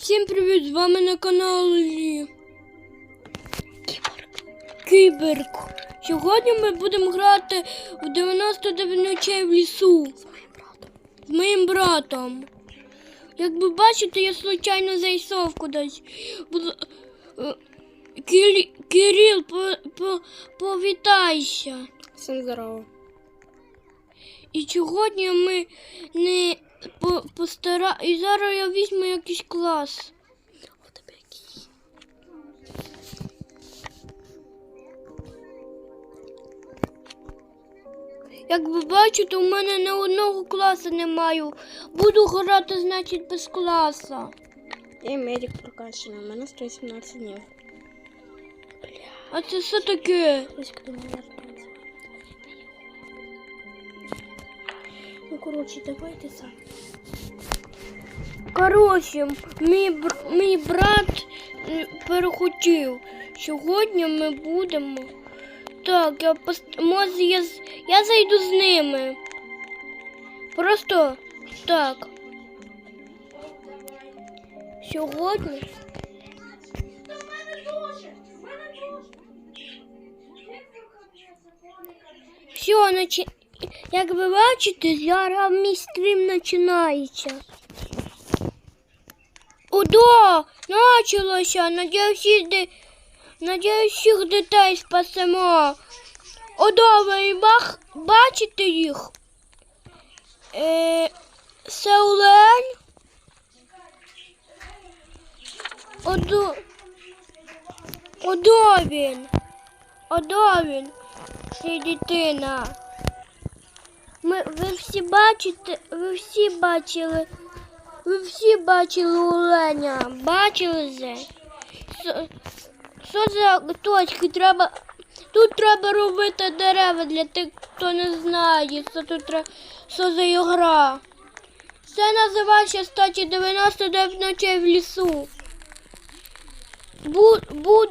Всім привіт! З вами на каналі Кіберк. Сьогодні ми будемо грати в 99 ночей в лісу з моїм братом. Як ви бачите, я случайно зайшов кудись. Е, Кирил, по, по, повітайся. Всім здорово. І сьогодні ми не по, постара... І зараз я візьму якийсь клас. Як ви бачите, у мене не одного класу немає. Буду грати, значить, без класа. Я медик прокачаний, у мене 117 днів. А це що таке? Ось Ну, коротше, давайте сам. Коротше, мій, бр- мій брат м, перехотів. Сьогодні ми будемо. Так, я пост... може я, я зайду з ними. Просто так. Сьогодні. Все, начи... як ви бачите, зараз мій стрім починається. Удо! Началося! Надіюсь, всіх. Всіх дітей спасемо. Одо, ви бах... бачите їх? Е... Сеулень? Одо... Одо він. Одо він. Це дитина. Ми, ви всі бачите, ви всі бачили, ви всі бачили оленя, бачили це? Що- за точки треба? Тут треба робити дерева для тих, хто не знає, що тут треба, що за ігра. Це називається статі 99 ночей в лісу. Буд, буд,